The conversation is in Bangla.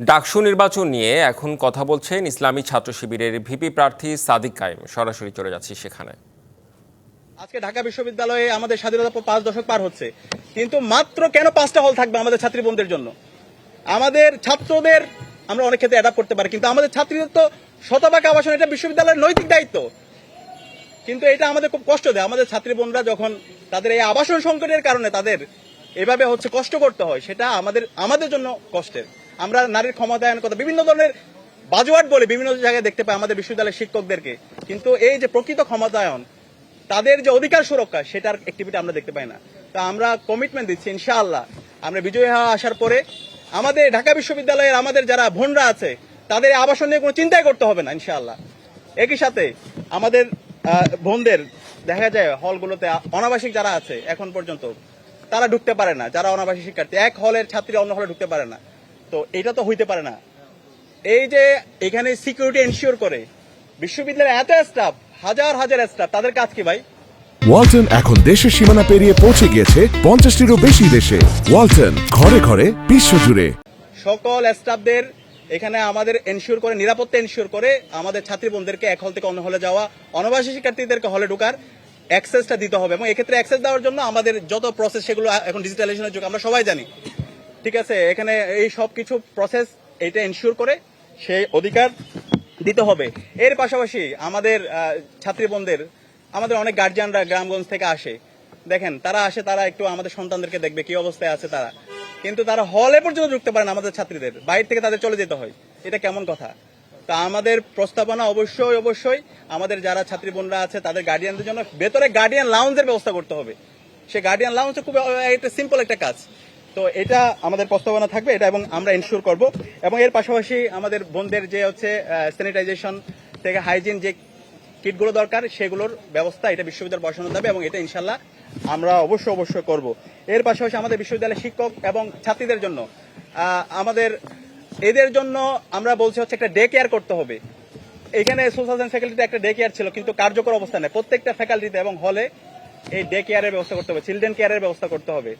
ডাকসু নির্বাচন নিয়ে এখন কথা বলছেন ইসলামী ছাত্র শিবিরের ভিপি প্রার্থী সাদিক কায়েম। সরাসরি চলে যাচ্ছি সেখানে। আজকে ঢাকা বিশ্ববিদ্যালয়ে আমাদের স্বাধীনতা পাঁচ দশক পার হচ্ছে। কিন্তু মাত্র কেন পাঁচটা হল থাকবে আমাদের ছাত্রী বোনদের জন্য? আমাদের ছাত্রদের আমরা অনেক ক্ষেত্রে অ্যাডাপ্ট করতে পারি, কিন্তু আমাদের ছাত্রীদের তো শতভাগ আবাসন এটা বিশ্ববিদ্যালয়ের নৈতিক দায়িত্ব। কিন্তু এটা আমাদের খুব কষ্ট দেয়। আমাদের ছাত্রী বোনরা যখন তাদের এই আবাসন সংকটের কারণে তাদের এভাবে হচ্ছে কষ্ট করতে হয়, সেটা আমাদের আমাদের জন্য কষ্টের। আমরা নারীর ক্ষমতায়ন কথা বিভিন্ন ধরনের বাজোয়াট বলে বিভিন্ন জায়গায় দেখতে পাই আমাদের বিশ্ববিদ্যালয়ের শিক্ষকদেরকে। কিন্তু এই যে প্রকৃত ক্ষমতায়ন, তাদের যে অধিকার সুরক্ষা, সেটার অ্যাক্টিভিটি আমরা দেখতে পাই না। তা আমরা কমিটমেন্ট দিচ্ছি, ইনশাআল্লাহ। আমরা বিজয়ী হওয়া আসার পরে আমাদের ঢাকা বিশ্ববিদ্যালয়ের আমাদের যারা বোনরা আছে, তাদের আবাসন নিয়ে কোনো চিন্তাই করতে হবে না, ইনশাআল্লাহ। একই সাথে আমাদের বোনদের, দেখা যায় হলগুলোতে অনাবাসিক যারা আছে, এখন পর্যন্ত, তারা ঢুকতে পারে না। যারা অনাবাসিক শিক্ষার্থী, এক হলের ছাত্রী অন্য হলে ঢুকতে পারে না। তো এটা তো হইতে পারে না। এই যে এখানে সিকিউরিটি এনশিওর করে বিশ্ববিদ্যালয়ের এত স্টাফ হাজার হাজার স্টাফ তাদের কাজ কি ভাই? ওয়ালটন এখন দেশের সীমানা পেরিয়ে পৌঁছে গিয়েছে পঞ্চাশটিরও বেশি দেশে। ওয়ালটন ঘরে ঘরে বিশ্বজুড়ে সকল স্টাফদের এখানে আমাদের এনশিওর করে নিরাপত্তা এনশিওর করে আমাদের ছাত্রী বোনদেরকে এক হল থেকে অন্য হলে যাওয়া অনাবাসী শিক্ষার্থীদেরকে হলে ঢোকার অ্যাক্সেসটা দিতে হবে এবং এক্ষেত্রে অ্যাক্সেস দেওয়ার জন্য আমাদের যত প্রসেস সেগুলো এখন ডিজিটালাইজেশনের যুগ আমরা সবাই জানি। ঠিক আছে এখানে এই সব কিছু প্রসেস এটা এনশিওর করে সেই অধিকার দিতে হবে। এর পাশাপাশি আমাদের আহ, ছাত্রী বোনদের আমাদের অনেক গার্জিয়ানরা গ্রামগঞ্জ থেকে আসে। দেখেন তারা আসে তারা একটু আমাদের সন্তানদেরকে দেখবে কি অবস্থায় আছে তারা। কিন্তু তারা হলে পর্যন্ত ঢুকতে পারে না আমাদের ছাত্রীদের। বাইরে থেকে তাদের চলে যেতে হয়। এটা কেমন কথা? তা আমাদের প্রস্তাবনা অবশ্যই অবশ্যই আমাদের যারা ছাত্রী বোনরা আছে তাদের গার্ডিয়ানদের জন্য ভেতরে গার্ডিয়ান লাউঞ্জের ব্যবস্থা করতে হবে। সে গার্ডিয়ান লাউঞ্জ খুব একটা সিম্পল একটা কাজ। তো এটা আমাদের প্রস্তাবনা থাকবে, এটা এবং আমরা ইনশিওর করব। এবং এর পাশাপাশি আমাদের বোনদের যে হচ্ছে স্যানিটাইজেশন থেকে হাইজিন যে কিটগুলো দরকার, সেগুলোর ব্যবস্থা এটা বিশ্ববিদ্যালয় বসানো যাবে এবং এটা ইনশাল্লাহ আমরা অবশ্যই অবশ্যই করব। এর পাশাপাশি আমাদের বিশ্ববিদ্যালয়ের শিক্ষক এবং ছাত্রীদের জন্য আমাদের এদের জন্য আমরা বলছি হচ্ছে একটা ডে কেয়ার করতে হবে। এখানে সোশ্যাল সায়েন্স ফ্যাকাল্টিতে একটা ডে কেয়ার ছিল, কিন্তু কার্যকর অবস্থা নেই। প্রত্যেকটা ফ্যাকাল্টিতে এবং হলে এই ডে কেয়ারের ব্যবস্থা করতে হবে চিলড্রেন কেয়ারের ব্যবস্থা করতে হবে।